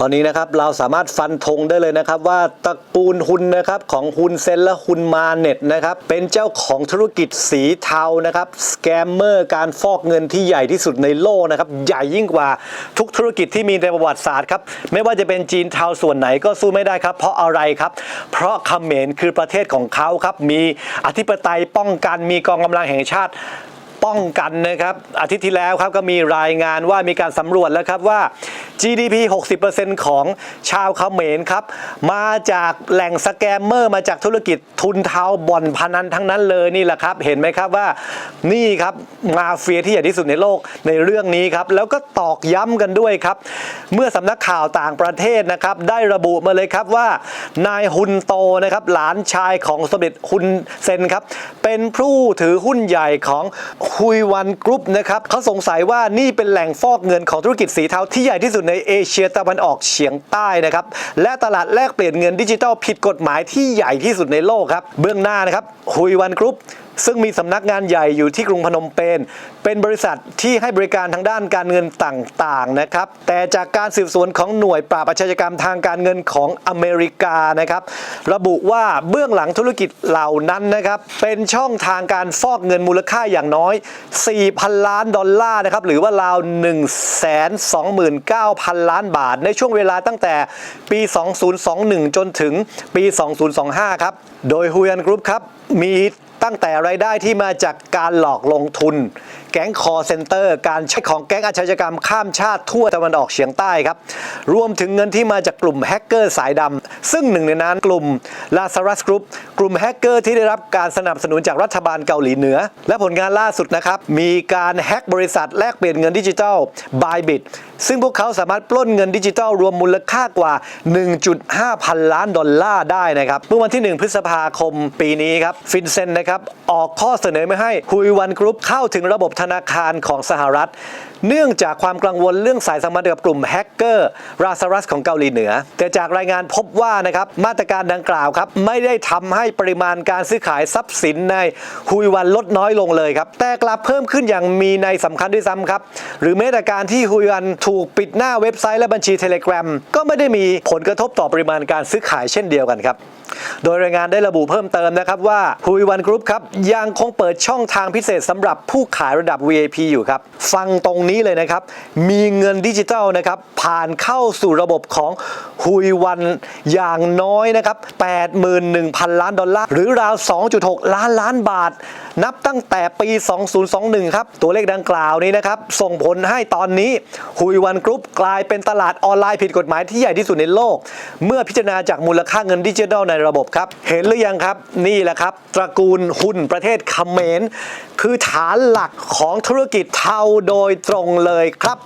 ตอนนี้นะครับเราสามารถฟันธงได้เลยนะครับว่าตระกูลฮุนนะครับของฮุนเซนและฮุนมาเน็ตนะครับเป็นเจ้าของธุรกิจสีเทานะครับสแกมเมอร์การฟอกเงินที่ใหญ่ที่สุดในโลกนะครับใหญ่ยิ่งกว่าทุกธุรกิจที่มีในประวัติศาสตร์ครับไม่ว่าจะเป็นจีนเทาส่วนไหนก็สู้ไม่ได้ครับ เพราะอะไรครับ เพราะเขมรคือประเทศของเขาครับมีอธิปไตยป้องกันมีกองกำลังแห่งชาติ ป้องกันนะครับ อาทิตย์ที่แล้วครับก็มีรายงานว่ามีการสำรวจแล้วครับว่า GDP 60%ของชาวเขมรครับ มาจากแหล่งสแกมเมอร์ มาจากธุรกิจทุนเทาบ่อนพนันทั้งนั้นเลยนี่แหละครับ เห็นไหมครับว่านี่ครับมาเฟียที่ใหญ่ที่สุดในโลกในเรื่องนี้ครับ แล้วก็ตอกย้ำกันด้วยครับ เมื่อสำนักข่าวต่างประเทศนะครับ ได้ระบุมาเลยครับว่านายฮุนโตนะครับหลานชายของสมเด็จฮุนเซนครับเป็นผู้ถือหุ้นใหญ่ของฮุยวันกรุ๊ปนะครับเขาสงสัยว่านี่เป็นแหล่งฟอกเงินของธุรกิจสีเทาที่ใหญ่ที่สุดในเอเชียตะวันออกเฉียงใต้นะครับและตลาดแลกเปลี่ยนเงินดิจิทัลผิดกฎหมายที่ใหญ่ที่สุดในโลกครับเบื้องหน้านะครับฮุยวันกรุ๊ป ซึ่งมีสำนักงานใหญ่อยู่ที่กรุงพนมเปญเป็นบริษัทที่ให้บริการทางด้านการเงินต่างๆนะครับ แต่จากการสืบสวนของหน่วยปราบอาชญากรรมทางการเงินของอเมริกานะครับ ระบุว่าเบื้องหลังธุรกิจเหล่านั้นนะครับเป็นช่องทางการฟอกเงินมูลค่าอย่างน้อย 4,000 ล้านดอลลาร์นะครับหรือว่าราว 129,000 ล้านบาท ในช่วงเวลาตั้งแต่ปี 2021 จนถึงปี 2025 ครับ โดยฮุยันกรุ๊ปครับมีตั้งแต่รายได้ที่มาจากการหลอกลงทุนแก๊งคอเซ็นเตอร์ การใช้ของแก๊งอาชญากรรมข้ามชาติทั่วตะวันออกเฉียงใต้ครับ รวมถึงเงินที่มาจากกลุ่มแฮกเกอร์สายดำซึ่งหนึ่งในนั้นกลุ่ม Lazarus Group กลุ่มแฮกเกอร์ที่ได้รับการสนับสนุนจากรัฐบาลเกาหลีเหนือ และผลงานล่าสุดนะครับมีการแฮกบริษัทแลกเปลี่ยนเงินดิจิทัล Bybit ซึ่งพวกเขาสามารถปล้นเงินดิจิทัลรวมมูลค่ากว่า 1.5 พันล้านดอลลาร์ได้นะครับเมื่อวันที่ 1 พฤษภาคมปีนี้ครับฟินเซนนะครับออกข้อเสนอไม่ให้ฮุยวันกรุ๊ปเข้าถึงระบบธนาคารของสหรัฐ เนื่องจากความกังวลเรื่องสายสัมพันธ์กับกลุ่มแฮกเกอร์ ราซารัสของเกาหลีเหนือ แต่จากรายงานพบว่านะครับมาตรการดังกล่าวครับไม่ได้ทำให้ปริมาณการซื้อขายทรัพย์สินในฮุยวันลดน้อยลงเลยครับแต่กลับเพิ่มขึ้นอย่างมีในยสำคัญด้วยซ้ำครับหรือแม้แต่การที่ฮุยวันถูกปิดหน้าเว็บไซต์และบัญชีเทเลกราก็ไม่ได้มีผลกระทบต่อปริมาณการซื้อขายเช่นเดียวกันครับโดยรายงานได้ระบุเพิ่มเติมนะครับว่าฮุยวันกรุ๊ปครับยังคงเปิดช่องทางพิเศษสำหรับผู้ขายระดับ VIP อยู่ครับ ฟังตรงนี้เลยนะครับ มีเงินดิจิทัลนะครับผ่านเข้าสู่ระบบของฮุยวันอย่างน้อยนะครับ 81,000 ล้านดอลลาร์ หรือราว 2.6 ล้านล้านบาท นับตั้งแต่ปี 2021 ครับ ตัวเลขดังกล่าวนี้นะครับ ส่งผลให้ตอนนี้ฮุยวันกรุ๊ปกลายเป็นตลาดออนไลน์ผิดกฎหมายที่ใหญ่ที่สุดในโลก เมื่อพิจารณาจากมูลค่าเงินดิจิทัลในระบบครับ เห็นหรือยังครับ นี่แหละครับ ตระกูลหุ้นประเทศเขมรคือฐานหลักของธุรกิจเทาโดยตรงเลยครับ